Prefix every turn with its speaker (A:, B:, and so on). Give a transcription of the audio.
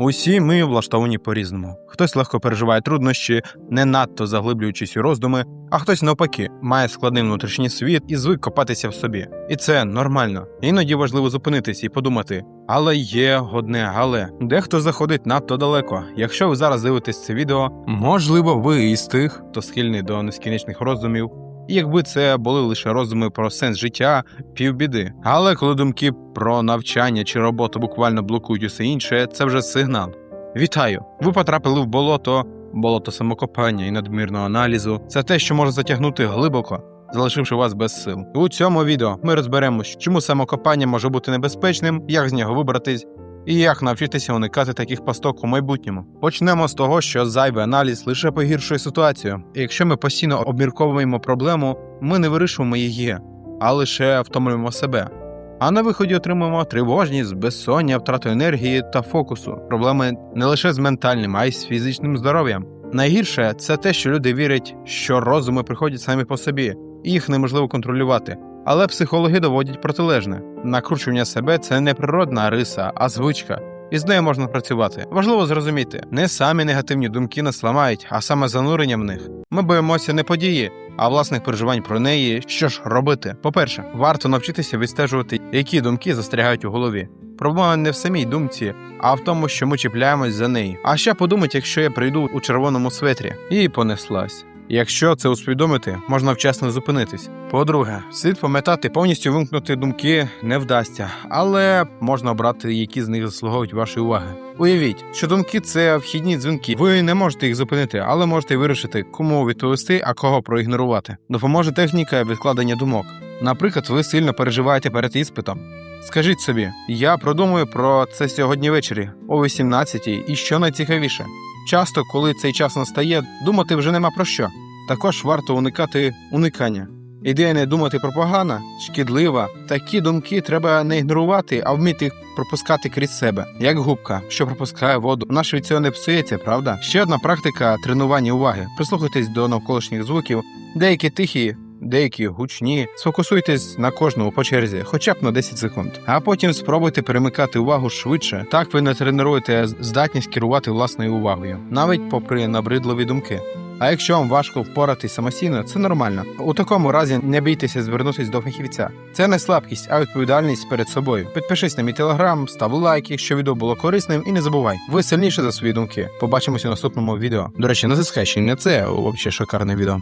A: Усі ми влаштовані по-різному. Хтось легко переживає труднощі, не надто заглиблюючись у роздуми, а хтось навпаки має складний внутрішній світ і звик копатися в собі. І це нормально. Іноді важливо зупинитись і подумати. Але є одне але дехто заходить надто далеко. Якщо ви зараз дивитесь це відео, можливо, ви із тих, хто схильний до нескінченних роздумів. Якби це були лише роздуми про сенс життя, півбіди. Але коли думки про навчання чи роботу буквально блокують усе інше, це вже сигнал. Вітаю! Ви потрапили в болото, болото самокопання і надмірного аналізу. Це те, що може затягнути глибоко, залишивши вас без сил. У цьому відео ми розберемось, чому самокопання може бути небезпечним, як з нього вибратись. І як навчитися уникати таких пасток у майбутньому? Почнемо з того, що зайвий аналіз лише погіршує ситуацію. І якщо ми постійно обмірковуємо проблему, ми не вирішуємо її, а лише втомлюємо себе. А на виході отримуємо тривожність, безсоння, втрату енергії та фокусу. Проблеми не лише з ментальним, а й з фізичним здоров'ям. Найгірше це те, що люди вірять, що розуми приходять самі по собі, і їх неможливо контролювати. Але психологи доводять протилежне. Накручування себе це не природна риса, а звичка. І з нею можна працювати. Важливо зрозуміти, не самі негативні думки нас ламають, а саме занурення в них. Ми боїмося не події, а власних переживань про неї. Що ж робити? По-перше, варто навчитися відстежувати, які думки застрягають у голові. Проблема не в самій думці, а в тому, що ми чіпляємось за неї. А ще подумать, якщо я прийду у червоному светрі, і понеслась. Якщо це усвідомити, можна вчасно зупинитись. По-друге, слід пам'ятати, повністю вимкнути думки не вдасться, але можна обрати, які з них заслуговують вашої уваги. Уявіть, що думки це вхідні дзвінки. Ви не можете їх зупинити, але можете вирішити, кому відповісти, а кого проігнорувати. Допоможе техніка відкладення думок. Наприклад, ви сильно переживаєте перед іспитом. Скажіть собі, я продумую про це сьогодні ввечері, о 18-й, і що найцікавіше. Часто, коли цей час настає, думати вже нема про що. Також варто уникати уникання. Ідея не думати про погане, шкідлива. Такі думки треба не ігнорувати, а вміти їх пропускати крізь себе, як губка, що пропускає воду. Ж від цього не псується, правда? Ще одна практика тренування уваги. Прислухайтесь до навколишніх звуків, деякі тихі. Деякі гучні, сфокусуйтесь на кожному по черзі, хоча б на 10 секунд. А потім спробуйте перемикати увагу швидше. Так ви не тренуєте здатність керувати власною увагою, навіть попри набридливі думки. А якщо вам важко впоратись самостійно, це нормально. У такому разі не бійтеся звернутися до фахівця. Це не слабкість, а відповідальність перед собою. Підпишись на мій телеграм, став лайк, якщо відео було корисним, і не забувай, ви сильніше за свої думки. Побачимось у наступному відео. До речі, ще й це, взагалі шикарне відео.